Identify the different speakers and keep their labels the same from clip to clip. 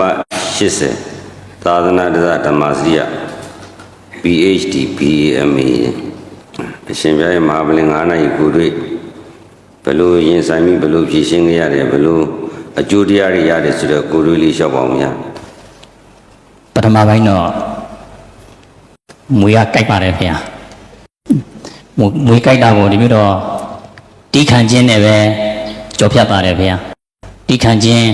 Speaker 1: ပါတ်80သာသနာတသဓမ္မစရိယ PhD BAMA အရှင်ဘုရားရဲ့မဟာပလင်9နိုင်ကိုတွေ့ဘယ်လိုရင်ဆိုင်ပြီးဘယ်လိုဖြည့်ရှင်းကြရတယ်ဘယ်လိုအကျိုးတရားတွေရတယ်ဆိုတော့ကိုယ်တွေ့လေးရှောက်ပါအောင်များ
Speaker 2: ပထမပိုင်းတော့မွေရကြိုက်ပါတယ်ခင်ဗျာမွေမွေကြိုက်တာကိုဒီမျိုးတော့တီးခံခြင်းနဲ့ပဲကြော်ဖြတ်ပါတယ်ခင်ဗျာတီးခံခြင်း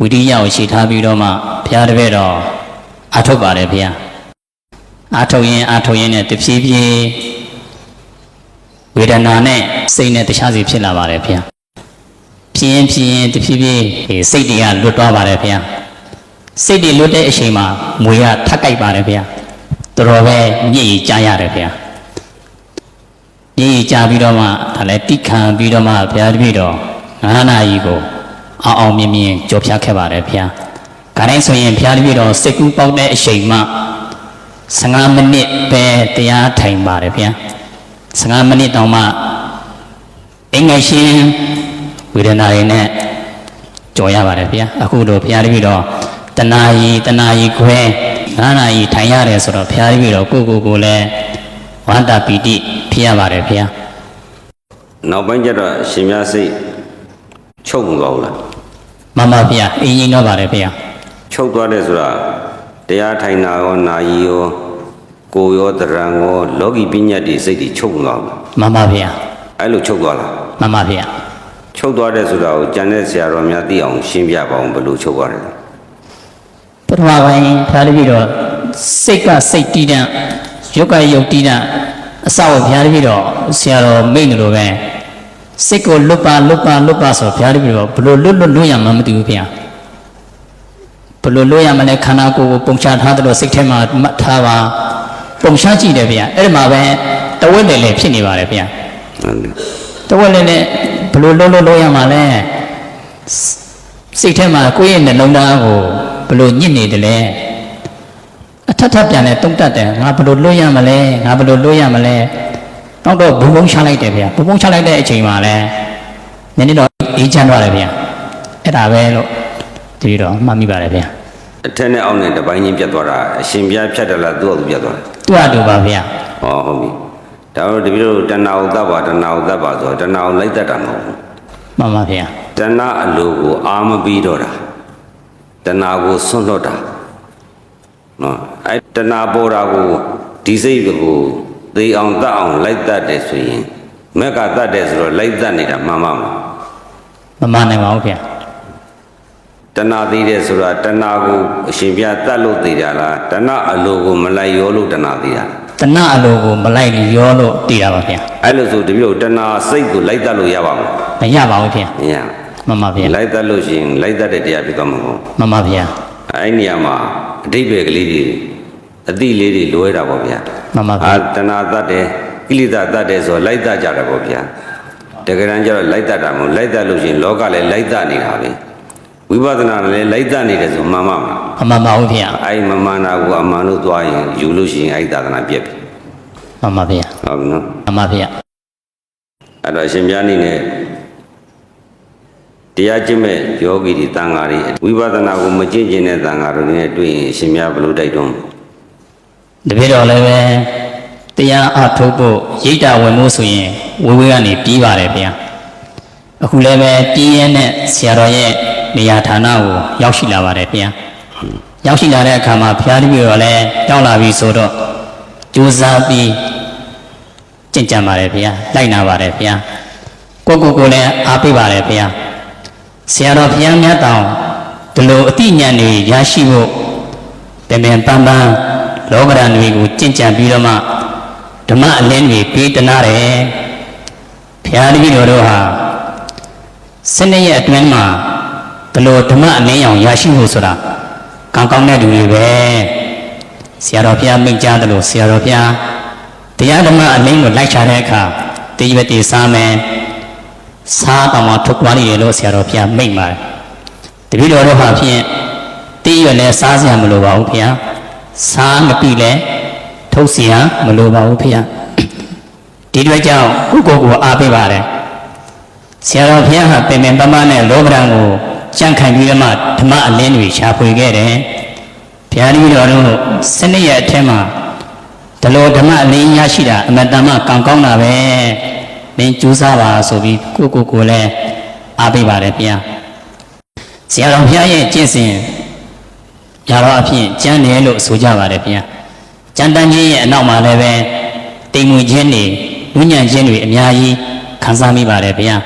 Speaker 2: ဝိရိယကိုရှိထားပြီးတော့မှဘုရားတပည့်တော်အာထုတ်ပါတယ်ခင်ဗျာအာထုတ်ရင်အာထုတ်ရင်နဲ့တဖြည်းဖြည်းဝေဒနာနဲ့စိတ်နဲ့တခြားစီဖြစ်လာပါတယ်ခင်ဗျာဖြည်းရင်ဖြည်းရင်တဖြည်းဖြည်းအေးစိတ်တွေကလွတ်သွားပါတယ်ခင်ဗျာစိတ်တွေလွတ်တဲ့အချိန်မှာမွေရထပ်ကြိုက်ပါတယ်ဗျာတော်တော်ပဲညစ်ရီကြားရတယ်ဗျာညစ်ရီကြားပြီးတော့မှဒါလည်းတိခံပြီးတော့မှဘုရားတပည့်တော်ငါးနာရီကို အောင်အောင်မြင်မြင်ကြော်ဖြတ်ခဲ့ပါတယ်ဗျာခါတိုင်းဆိုရင်ဘုရားတပည့်တော်စိတ်ကူးပေါက်တဲ့အချိန်မှ15မိနစ်ပဲတရားထိုင်ပါတယ်ဗျာ15မိနစ်တောင်မှအင်္ဂရှင်ဝေဒနာတွေနဲ့ကြော်ရပါတယ်ဗျာအခုတော့ဘုရားတပည့်တော်တနာရီတနာရီခွဲငါးနာရီထိုင်ရတယ်ဆိုတော့ဘုရားတပည့်တော်ကိုယ့်ကိုယ်ကိုယ်လည်းဝန္တာပီတိဖြစ်ရပါတယ်ဗျာ
Speaker 1: နောက်ပိုင်းကျတော့အရှင်များစိတ်ချုပ်မသွားဘူးလား
Speaker 2: မမဗျာအင်းကြီးတော့ပါတယ်ဗျာ
Speaker 1: ချုပ်သွားတယ်ဆိုတာတရားထိုင်တာရောနာယီရောကိုယ်ရောတရံရောလောကီပညာတွေစိတ်တွေချုပ်မသွားဘူးလား
Speaker 2: မမဗျာ
Speaker 1: အဲ့လိုချုပ်သွားလား
Speaker 2: မမဗျာ
Speaker 1: ချုပ်သွားတယ်ဆိုတာကိုကြံတဲ့ဆရာတော်များသိအောင်ရှင်းပြပါအောင်ဘယ်လိုချုပ်သွားတယ်လဲ
Speaker 2: ပထမပိုင်းဘုရားတပည့်တော်စိတ်ကစိတ်တည်တံ့ရုပ်ကရုပ်တည်တံ့အစကိုဘုရားတပည့်တော်ဆရာတော်မိန့်တယ်လို့ပဲ စိတ်ကိုလွတ်ပါလွတ်ပါလွတ်ပါဆိုဘုရားတပည့်တော်ဘလို့လွတ်လွတ်လွတ်ရမှမသိဘူးဗျာဘယ်လိုလို့ရမလဲခန္ဓာကိုယ်ကိုပုံချထားသလိုစိတ်ထဲမှာမှတ်ထားပါပုံချကြည့်တယ်ဗျာအဲ့ဒီမှာပဲတဝက်လေလေဖြစ်နေပါတယ်ဗျာ
Speaker 1: ဟုတ်တယ်
Speaker 2: တဝက်လေလေဘယ်လိုလို့လို့လို့ရမှာလဲစစိတ်ထဲမှာကိုယ့်ရဲ့နှလုံးသားကိုဘယ်လိုညစ်နေတယ်လဲအထက်ထပ်ပြန်လဲတုံ့တက်တယ်ငါဘယ်လိုလို့ရမလဲငါဘယ်လိုလို့ရမလဲ နောက်တော့ဘုံဘုံချလိုက်တယ်ဗျာဘုံဘုံချလိုက်တဲ့အချိန်မှာလဲနည်းနည်းတော့အေးချမ်းသွားတယ်ဗျာအဲ့ဒါပဲလို့ဒီလိုတော့မှတ်မိပါတယ်ဗျာ
Speaker 1: အထက်နဲ့အောက်နဲ့တစ်ပိုင်းချင်းပြတ်သွားတာအရှင်ပြဖြတ်တယ်လားသူ့အတူပြတ်သွားတယ်
Speaker 2: သူ့အတူပါဗျာ
Speaker 1: ဟောဟုတ်ပြီဒါတော့တပည့်တို့တဏှာဥဒ္ဒပါတဏှာဥဒ္ဒပါဆိုတော့တဏှာကိုလိုက်တတ်တာမဟုတ်ဘူး
Speaker 2: မှန်ပါဗျာ
Speaker 1: တဏှာအလိုကိုအာမပြီးတော့တာတဏှာကိုဆွန့်လွတ်တာနော်အဲတဏှာပေါ်တာကိုဒီစိတ်ကို သိအောင်တတ်အောင်လိုက်တတ်တယ်ဆိုရင်မက်ကတတ်တယ်ဆိုတော့လိုက်တတ်နေတာမှန်ပါမလား
Speaker 2: မမှန်နိုင်ပါဘူးဗျာ
Speaker 1: တဏှာသေးတယ်ဆိုတာတဏှာကိုအရှင်ပြတတ်လို့သေးတာလားတဏှာအလိုကိုမလိုက်ရောလို့တဏှာသေးတာ
Speaker 2: တဏှအလိုကိုမလိုက်ရောလို့တည်တာပါဗျာ
Speaker 1: အဲ့လိုဆိုတပည့်တို့တဏှာစိတ်ကိုလိုက်တတ်လို့ရပါမလား
Speaker 2: မရပါဘူးဗျာ
Speaker 1: မရ
Speaker 2: မှန်ပါဗျာ
Speaker 1: လိုက်တတ်လို့ရှိရင်လိုက်တတ်တဲ့တရားဖြစ်သွားမှာမဟုတ်
Speaker 2: မှန်ပါဗျာ
Speaker 1: အဲ့ဒီနေရာမှာအတိတ်ပဲကလေးတွေ အတိလေးတွေလွဲတာပေါ့ဗျာ
Speaker 2: မှန်ပါဗျာ
Speaker 1: အာတဏှာတတ်တယ်ကိလေသာတတ်တယ်ဆိုတော့လိုက်တတ်ကြတာပေါ့ဗျာတကယ်တမ်းကျတော့လိုက်တတ်တာမဟုတ်လိုက်တတ်လို့ရှိရင်လောကလည်းလိုက်တတ်နေတာပဲဝိပဿနာလည်းလိုက်တတ်နေတယ်ဆိုမှန်မှာမလား
Speaker 2: မမှန်ပါဘူးဗျာ
Speaker 1: အဲ့ဒီမမှန်တာကိုအမှန်လို့သွားရင်ယူလို့ရှိရင်အဲ့ဒီသာသနာပြက်ပြီ
Speaker 2: မှန်ပါဗျာ
Speaker 1: ဟုတ်ပြီနော်
Speaker 2: မှန်ပါဗျာ
Speaker 1: အဲ့တော့အရှင်ပြားနေနဲ့တရားကျင့်မဲ့ယောဂီတွေတန်ဃာတွေဝိပဿနာကိုမကျင့်ကျင်တဲ့တန်ဃာတွေနဲ့တွေ့ရင်အရှင်ပြားဘယ်လိုတိုက်တွန်း
Speaker 2: တပည့်တော်လည်းပဲတရားအထုတ်ဖို့ရိတ်တာဝင်မှုဆိုရင်ဝေဝေကနေပြီးပါတယ်ဗျာအခုလည်းပဲပြင်းရဲနဲ့ဆရာတော်ရဲ့နေရာဌာနကိုရောက်ရှိလာပါတယ်ဗျာရောက်ရှိလာတဲ့အခါမှာဘုရားတပည့်တော်လည်းရောက်လာပြီဆိုတော့ကြိုးစားပြီးကြင်ကြံပါတယ်ဗျာလိုက်နာပါတယ်ဗျာကိုယ့်ကိုယ်ကိုယ်လည်းအားပေးပါတယ်ဗျာဆရာတော်ဘုရားမြတ်တောင်ဒီလိုအတိညာဏ်တွေရရှိဖို့ပင်ပင်ပန်းပန်း လောကဓာတ်တွေကိုကြင်ကြံပြီးတော့မှဓမ္မအလင်းတွေပေးတနာတယ်ဘုရားတပည့်တော်တို့ဟာစနေရက်အတွင်းမှာဘလို့ဓမ္မအလင်းရောင်ရရှိဖို့ဆိုတာကောင်းကောင်းတဲ့လူတွေပဲဆရာတော်ဘုရားမိန့်ကြားတယ်လို့ဆရာတော်ဘုရားတရားဓမ္မအလင်းကိုလိုက်ချတဲ့အခါတည်ရွယ်တည်စားမယ်စားတောင်မှထုတ်သွားနေတယ်လို့ဆရာတော်ဘုရားမိန့်ပါတယ်တပည့်တော်တို့ဟာဖြင့်တီးရွယ်လဲစားစရာမလိုပါဘူးဖေဟာ စားမပြီလဲထုတ်စရာမလိုပါဘူးဖေဟာဒီအတွက်ကြောင့်ကိုယ့်ကိုယ်ကိုအားပေးပါတယ်ဆရာတော်ဘုရားဟာပင်ပင်ပန်းပန်းနဲ့လောကဓာတ်ကိုကြံ့ခိုင်ပြီးတော့မှဓမ္မအလင်းတွေရှာဖွေခဲ့တယ်ဘုရားတပည့်တော်တို့စနစ်ရဲ့အထက်မှာဒီလိုဓမ္မအလင်းရရှိတာအမတန်မှကံကောင်းတာပဲသင်ကြိုးစားပါဆိုပြီးကိုယ့်ကိုယ်ကိုယ်လည်းအားပေးပါတယ်ဘုရားဆရာတော်ဘုရားရဲ့ကျင့်စဉ် ရတော့အဖြစ်ကျမ်းတယ်လို့ဆိုကြပါတယ်ဘုရားကျမ်းတန်ခြင်းရဲ့အနောက်မှာလည်းပဲတိမ်မွေခြင်းတွေဝိညာဉ်ခြင်းတွေအများကြီးခံစားမိပါတယ်ဘုရား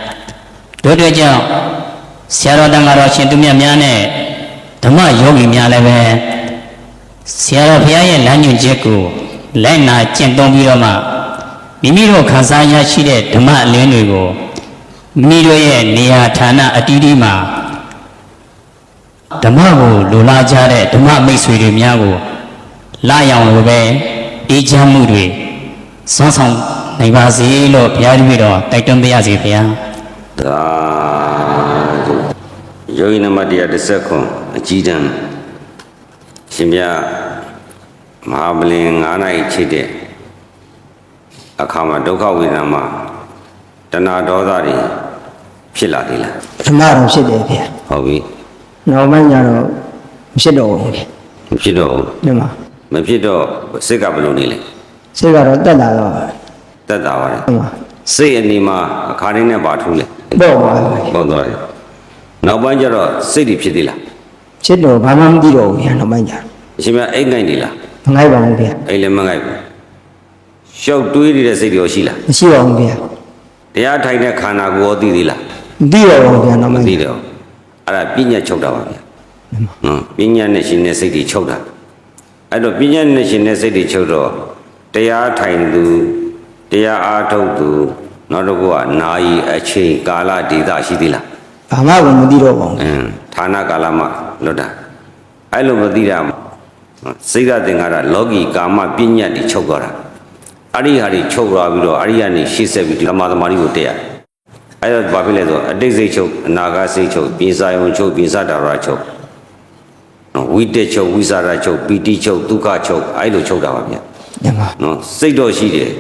Speaker 2: တို့တို့ကြောင့်ဆရာတော်တန်ဃာတော်ရှင်သူမြတ်များနဲ့ဓမ္မယောဂီများလည်းပဲဆရာတော်ဘုရားရဲ့လမ်းညွှန်ချက်ကိုလိုက်နာကျင့်သုံးပြီးတော့မှမိမိတို့ခံစားရရှိတဲ့ဓမ္မအလင်းတွေကိုမိမိတို့ရဲ့နေရာဌာနအတီးတီးမှာ ဓမ္မကိုလိုလားကြတဲ့ဓမ္မမိတ်ဆွေတွေများကိုလာရောင်လိုပဲအေးချမ်းမှုတွေစွမ်းဆောင်နိုင်ပါစေလို့ဘုရားတပည့်တော်တိုက်တွန်းပေးရစေဘုရား
Speaker 1: သာဓုယောဂီနံပါတ်130ခွန်အကြီးတန်းရှင်ပြမဟာပလင်9နိုင်ချိတ်တဲ့အခါမှာဒုက္ခဝေဒနာမှာတဏှာဒေါသတွေဖြစ်လာသေးလား
Speaker 3: ပထမတော့ဖြစ်တယ်ဗျာ
Speaker 1: ဟုတ်ပြီ
Speaker 3: နောက်ပိုင်းကျတော့မဖြစ်တော့ဘူးဗျာ
Speaker 1: မဖြစ်တော့ဘူး
Speaker 3: ဒီမှာ
Speaker 1: မဖြစ်တော့စိတ်ကဘယ်လိုနေလဲ
Speaker 3: စိတ်ကတော့တက်လာတော့
Speaker 1: တက်တာပါတယ်
Speaker 3: ဒီမှာ
Speaker 1: စိတ်အနေမှာအခါရင်းနဲ့ပါထူးလဲ
Speaker 3: ပေါ့ပါဗျာ
Speaker 1: ပေါ့သွားတယ်နောက်ပိုင်းကျတော့စိတ်တွေဖြစ်သေးလား
Speaker 3: ဖြစ်တော့ဘာမှမသိတော့ဘူးဗျာနောက်ပိုင်းကျတော့
Speaker 1: အရှင်ပြအိတ်ငိုက်နေလား
Speaker 3: မငိုက်ပါဘူးဗျာ
Speaker 1: အိတ်လည်းမငိုက်ဘူးရှောက်တွေးနေတဲ့စိတ်တွေရောရှိလား
Speaker 3: မရှိပါဘူးဗျာ
Speaker 1: တရားထိုင်တဲ့ခန္ဓာကိုယ်ရောသိသေးလား
Speaker 3: မသိတော့ဘူးဗျာနောက်
Speaker 1: မ
Speaker 3: ပိုင်း
Speaker 1: သိတော့ အဲ့ဒါပညာချုပ်တာပါဗျာနော်ပညာနဲ့ရှင်တဲ့စိတ်တွေချုပ်တာအဲ့တော့ပညာနဲ့ရှင်တဲ့စိတ်တွေချုပ်တော့တရားထိုင်သူတရားအားထုတ်သူနောက်တစ်ခုကနာယီအချိန်ကာလဒေသရှိသေးလား
Speaker 3: ဘာမှကိုမသိတော့ပါဘူး
Speaker 1: အင်းဌာနကာလမှာလွတ်တာအဲ့လိုမသိတာစိတ်ကသင်္ကာရလောကီကာမပညာတွေချုပ်သွားတာအဲ့ဒီဟာတွေချုပ်သွားပြီးတော့အဲ့ဒီကနေရှေ့ဆက်ပြီးဓမ္မသမာဓိကိုတက်ရတယ် အဲ့တော့ဘာဖြစ်လဲဆိုတော့အတိတ်စိတ်ချုပ်အနာဂတ်စိတ်ချုပ်ပြင်စာယုံချုပ်ပြင်စာတာရချုပ်နော်ဝိတက်ချုပ်ဝိစာရချုပ်ပီတိချုပ်ဒုက္ခချုပ်အဲ့လိုချုပ်တာပါဗျာ
Speaker 3: ဒီမှာ
Speaker 1: နော်စိတ်တော့ရှိတယ်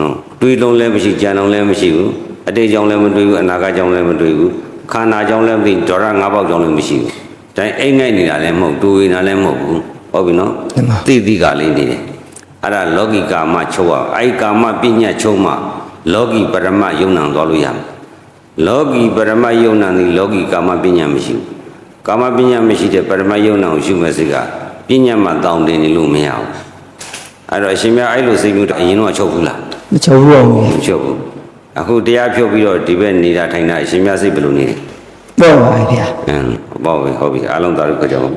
Speaker 1: နော်တွေးလုံးလည်းမရှိကြံလုံးလည်းမရှိဘူးအတိတ်ကြောင့်လည်းမတွေးဘူးအနာဂတ်ကြောင့်လည်းမတွေးဘူးခန္ဓာကြောင့်လည်းမသိဒေါရ၅ပေါက်ကြောင့်လည်းမရှိဘူးဒါအိမ်ငိုက်နေတာလည်းမဟုတ်တွေးနေတာလည်းမဟုတ်ဘူးဟုတ်ပြီနော်သိသိကလေးနေတယ်အဲ့ဒါလောကီကာမချုပ်အောင်အဲ့ဒီကာမပညာချုပ်မှ လောကီပရမယုံနံသွားလို့ရမယ်လောကီပရမယုံနံသည်လောကီကာမပညာမရှိဘူးကာမပညာမရှိတဲ့ပရမယုံနံကိုရှုမဲ့စိတ်ကပညာမှတောင်းတင်နေလို့မရဘူးအဲ့တော့အရှင်မြတ်အဲ့လိုစိတ်မျိုးအရင်တော့ချုပ်ဘူးလား
Speaker 3: မချုပ်ဘူးအောင်ဗျာ
Speaker 1: မချုပ်ဘူးအခုတရားဖြုတ်ပြီးတော့ဒီဘက်နေတာထိုင်တာအရှင်မြတ်စိတ်ဘယ်လိုနေလဲ
Speaker 3: ပေါ့ပါဗျာ
Speaker 1: အင်းပေါ့ပြီဟုတ်ပြီအားလုံးသာဓုခကြအောင်